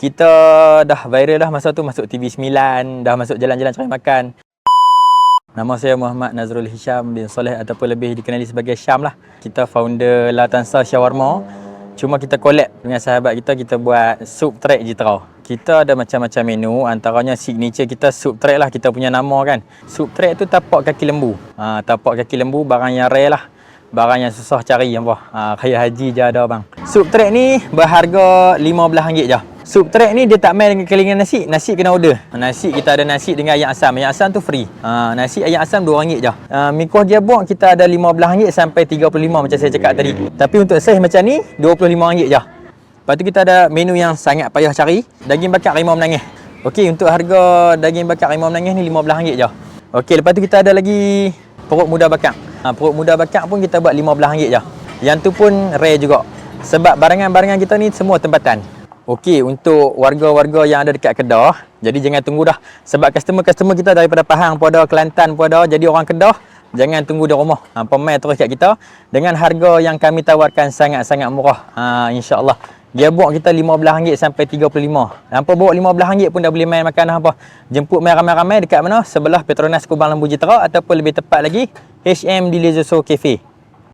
Kita dah viral dah masa tu masuk TV9, dah masuk jalan-jalan cari makan. Nama saya Muhammad Nazrul Hisham bin Soleh ataupun lebih dikenali sebagai Syam lah. Kita founder Latansa Shawarma. Cuma kita collab dengan sahabat kita, kita buat soup track Jitra. Kita ada macam-macam menu, antaranya signature kita soup track lah, kita punya nama kan. Soup track tu tapak kaki lembu. Ha, tapak kaki lembu barang yang rare lah. Barang yang susah cari apa. Ha, kaya haji je ada bang. Soup track ni berharga RM15 je. Soup track ni dia tak main dengan kelingan nasi. Nasi kena order. Nasi kita ada nasi dengan ayam asam. Ayam asam tu free. Ha, nasi ayam asam RM2 je. Ha, mi kuah gearbox kita ada RM15 sampai RM35 macam saya cakap tadi. Tapi untuk saiz macam ni RM25 je. Lepas tu kita ada menu yang sangat payah cari. Daging bakar rimau menangis. Okey, untuk harga daging bakar rimau menangis ni RM15 je. Okey, lepas tu kita ada lagi perut muda bakar. Ha, perut muda bakar pun kita buat RM15 je. Yang tu pun rare juga. Sebab barangan-barangan kita ni semua tempatan. Okey, untuk warga-warga yang ada dekat Kedah, jadi jangan tunggu dah. Sebab customer-customer kita daripada Pahang pun ada, Kelantan pun ada. Jadi orang Kedah, jangan tunggu di rumah. Ha, pemain terus kat kita dengan harga yang kami tawarkan sangat-sangat murah. Ha, InsyaAllah. Gearbox kita RM15 sampai RM35. Hampa bawa RM15 pun dah boleh main makanan apa. Jemput main ramai-ramai dekat mana? Sebelah Petronas Kubang Lembu Jitra ataupun lebih tepat lagi HM di Lezoso Cafe.